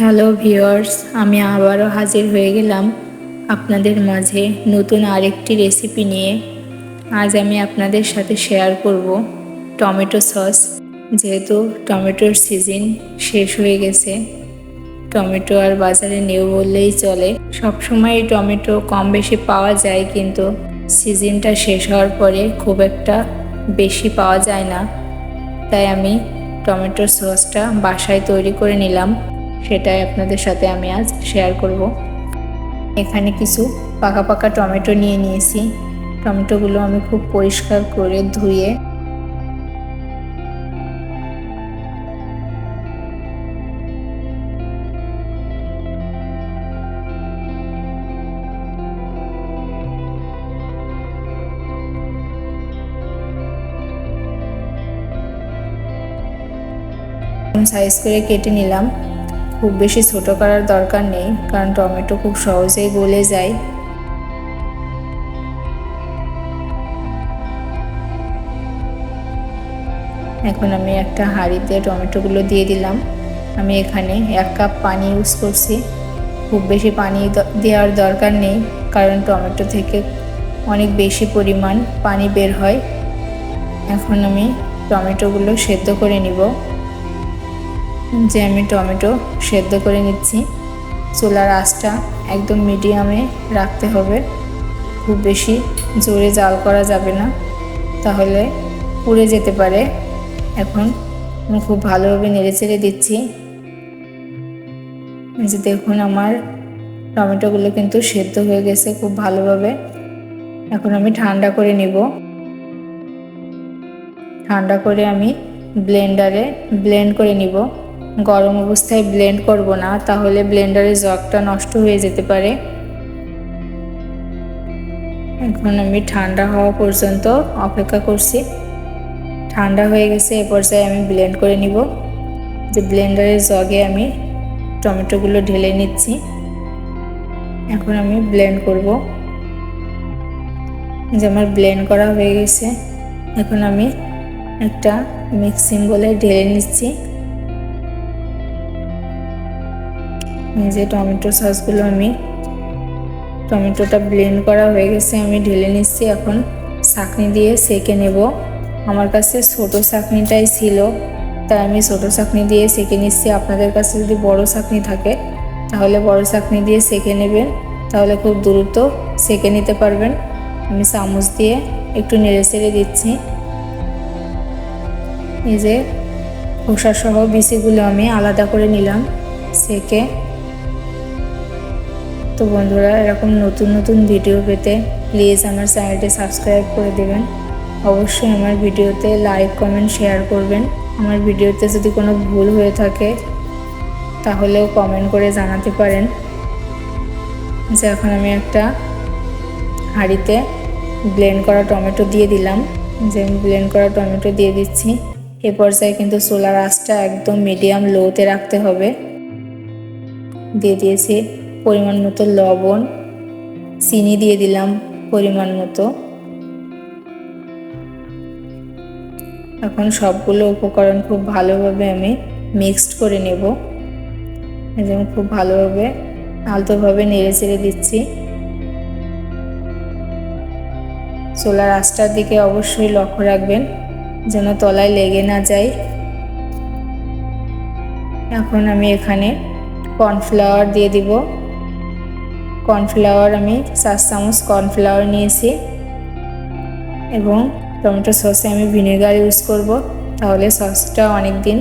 Hello viewers আমি আবারও হাজির হয়ে গেলাম আপনাদের মাঝে নতুন আরেকটি রেসিপি নিয়ে। আজ আমি আপনাদের সাথে শেয়ার করব টমেটো সস। যেহেতু টমেটোর সিজন শেষ হয়ে গেছে, টমেটো আর বাজারে নেও বললেই চলে। সবসময় টমেটো কম বেশি পাওয়া যায়, কিন্তু সিজনটা শেষ হওয়ার পরে খুব একটা বেশি পাওয়া যায় না। তাই আমি টমেটোর সসটা বাসায় তৈরি করে নিলাম। সেটাই আপনাদের সাথে আমি আজ শেয়ার করব। এখানে কিছু পাকা পাকা টমেটো নিয়ে নিয়েছি। টমেটোগুলো আমি খুব পরিষ্কার করে ধুয়ে সাইজ করে কেটে নিলাম। খুব বেশি ছোটো করার দরকার নেই, কারণ টমেটো খুব সহজেই গলে যায়। এখন আমি একটা হাঁড়িতে টমেটোগুলো দিয়ে দিলাম। আমি এখানে এক কাপ পানি ইউজ করছি। খুব বেশি পানি দেওয়ার দরকার নেই, কারণ টমেটো থেকে অনেক বেশি পরিমাণ পানি বের হয়। এখন আমি টমেটোগুলো সেদ্ধ করে নিব। যে আমি টমেটো সেদ্ধ করে নিচ্ছি। চুলার আঁচটা একদম মিডিয়ামে রাখতে হবে। খুব বেশি জোরে জাল করা যাবে না। তাহলে পুড়ে যেতে পারে। এখন আমি খুব ভালোভাবে নেড়ে চেড়ে দিচ্ছি। যে দেখুন আমার টমেটোগুলো কিন্তু সেদ্ধ হয়ে গেছে খুব ভালোভাবে। এখন আমি ঠান্ডা করে নিব। ঠান্ডা করে আমি ব্লেন্ডারে ব্লেন্ড করে নিব। গরম অবস্থায় ব্লেন্ড করব না, তাহলে ব্লেন্ডারের জগটা নষ্ট হয়ে যেতে পারে। এখন আমি ঠান্ডা হওয়া পর্যন্ত অপেক্ষা করছি। ঠান্ডা হয়ে গেছে, এ পর্যায়ে আমি ব্লেন্ড করে নিব। যে ব্লেন্ডারের জগে আমি টমেটোগুলো ঢেলে নিচ্ছি। এখন আমি ব্লেন্ড করব। যে আমার ব্লেন্ড করা হয়ে গেছে, এখন আমি একটা মিক্সিং বলে ঢেলে নিচ্ছি। যে টমেটো সসগুলো আমি, টমেটোটা ব্লেন্ড করা হয়ে গেছে, আমি ঢেলে নিচ্ছি এখন। চাকনি দিয়ে সেকে নেব। আমার কাছে ছোটো চাকনিটাই ছিল, তাই আমি ছোটো চাকনি দিয়ে সেকে নিচ্ছি। আপনাদের কাছে যদি বড় চাকনি থাকে, তাহলে বড় চাকনি দিয়ে সেকে নেবেন। তাহলে খুব দ্রুত সেকে নিতে পারবেন। আমি চামচ দিয়ে একটু নেড়ে চেড়ে দিচ্ছি। এই যে খোসাসহ বিচিগুলো আমি আলাদা করে নিলাম, সেকে তো বন্ধুরা, এরকম নতুন নতুন ভিডিও পেতে প্লিজ আমার চ্যানেলটি সাবস্ক্রাইব করে দেবেন। অবশ্যই আমার ভিডিওতে লাইক কমেন্ট শেয়ার করবেন। আমার ভিডিওতে যদি কোনো ভুল হয়ে থাকে, তাহলেও কমেন্ট করে জানাতে পারেন। যে এখন আমি একটা হাঁড়িতে ব্লেন্ড করা টমেটো দিয়ে দিলাম। যে আমি ব্লেন্ড করা টমেটো দিয়ে দিচ্ছি। এ পর্যায়ে কিন্তু সোলার আঁচটা একদম মিডিয়াম লোতে রাখতে হবে। দিয়ে দিয়েছি পরিমাণ মতো লবণ, চিনি দিয়ে দিলাম পরিমাণ মতো। এখন সবগুলো উপকরণ খুব ভালোভাবে আমি মিক্সড করে নেব। এবং খুব ভালোভাবে আলতোভাবে নেড়ে চেড়ে দিচ্ছি। সোলার আঁচটার দিকে অবশ্যই লক্ষ্য রাখবেন, যেন তলায় লেগে না যায়। এখন আমি এখানে কর্নফ্লাওয়ার দিয়ে দিব। কর্নফ্লাওয়ার আমি চার চামচ কর্নফ্লাওয়ার নিয়েছি এবং টমেটো সসে আমি ভিনেগার ইউজ করব। তাহলে সসটা অনেক দিন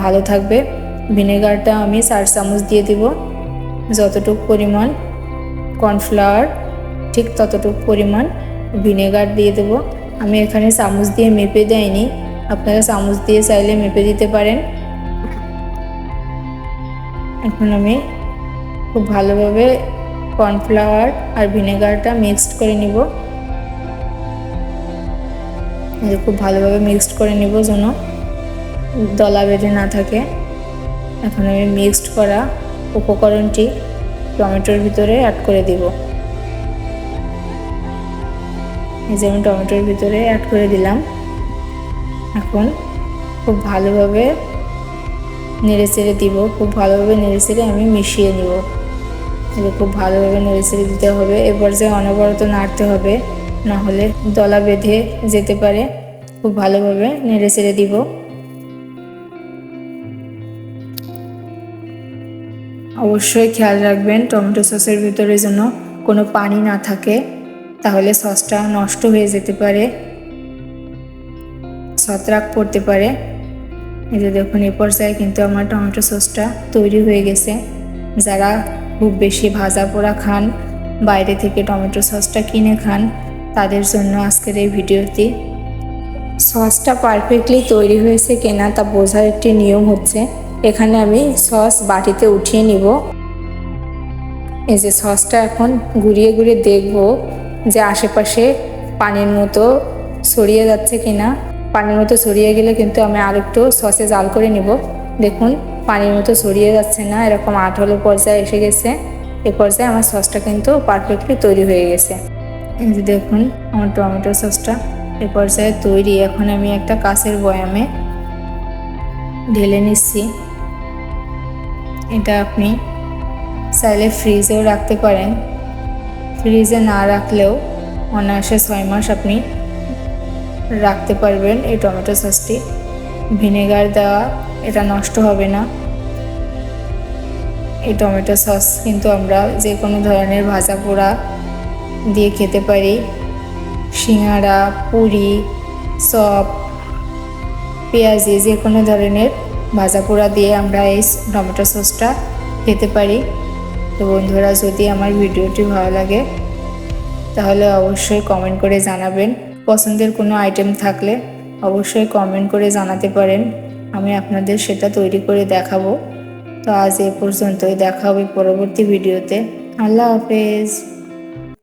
ভালো থাকবে। ভিনেগারটা আমি চার চামচ দিয়ে দিব। যতটুকু পরিমাণ কর্নফ্লাওয়ার ঠিক ততটুকু পরিমাণ ভিনেগার দিয়ে দেবো। আমি এখানে চামচ দিয়ে মেপে দেয়নি আপনারা চামচ দিয়ে চাইলে মেপে দিতে পারেন। এখন আমি খুব ভালোভাবে কর্নফ্লাওয়ার আর ভিনেগারটা মিক্সড করে নিব। খুব ভালোভাবে মিক্সড করে নিব যেন দলা বেঁধে না থাকে। এখন আমি মিক্সড করা উপকরণটি টমেটোর ভিতরে অ্যাড করে দিব। এই যে আমি টমেটোর ভিতরে অ্যাড করে দিলাম। এখন খুব ভালোভাবে নেড়ে চেড়ে দিব, খুব ভালোভাবে নেড়ে চেড়ে আমি মিশিয়ে নিব। এটা খুব ভালোভাবে নেড়ে চেড়ে দিতে হবে। এ পর্যায়ে অনবরত নাড়তে হবে, না হলে দলা বেঁধে যেতে পারে। খুব ভালোভাবে নেড়ে চেড়ে দিব। অবশ্যই খেয়াল রাখবেন, টমেটো সসের ভিতরে যেন কোনো পানি না থাকে, তাহলে সসটা নষ্ট হয়ে যেতে পারে, ছত্রাক পড়তে পারে। এই যে দেখুন এই পর্যায়ে কিন্তু আমার টমেটো সসটা তৈরি হয়ে গেছে। যারা খুব বেশি ভাজা পোড়া খান, বাইরে থেকে টমেটো সসটা কিনে খান, তাদের জন্য আজকের এই ভিডিওটি। সসটা পারফেক্টলি তৈরি হয়েছে কিনা তা বোঝার একটি নিয়ম হচ্ছে, এখানে আমি সস বাটিতে উঠিয়ে নিব। এই যে সসটা এখন ঘুরিয়ে ঘুরিয়ে দেখব যে আশেপাশে পানির মতো ছড়িয়ে যাচ্ছে কিনা। পানির মতো ছড়িয়ে গেলে কিন্তু আমি আরেকটু সসে জাল করে নিব। দেখুন পানির মতো ছড়িয়ে যাচ্ছে না, এরকম আঠালো পর্যায়ে এসে গেছে। এ পর্যায়ে আমার সসটা কিন্তু পারফেক্টলি তৈরি হয়ে গেছে। এই যে দেখুন, আমার টমেটো সসটা এ পর্যায়ে তৈরি। এখন আমি একটা কাঁচের বয়ামে ঢেলে নিচ্ছি। এটা আপনি চাইলে ফ্রিজেও রাখতে পারেন। ফ্রিজে না রাখলেও অনায়াসে ছয় মাস আপনি রাখতে পারবেন এই টমেটো সসটি। ভিনেগার দেওয়া এটা নষ্ট হবে না। এই টমেটো সস কিন্তু আমরা যে কোনো ধরনের ভাজা পোড়া দিয়ে খেতে পারি। সিঙ্গাড়া, পুরি, চপ, পেঁয়াজি যে কোনো ধরনের ভাজা পোড়া দিয়ে আমরা এই টমেটো সসটা খেতে পারি। তো বন্ধুরা, যদি আমার ভিডিওটি ভালো লাগে, তাহলে অবশ্যই কমেন্ট করে জানাবেন। পছন্দের কোনো আইটেম থাকলে অবশ্যই কমেন্ট করে জানাতে পারেন। আমি আপনাদের সেটা তৈরি করে দেখাবো। তো আজ এ পর্যন্তই। দেখা হবে পরবর্তী ভিডিওতে। আল্লাহ হাফেজ।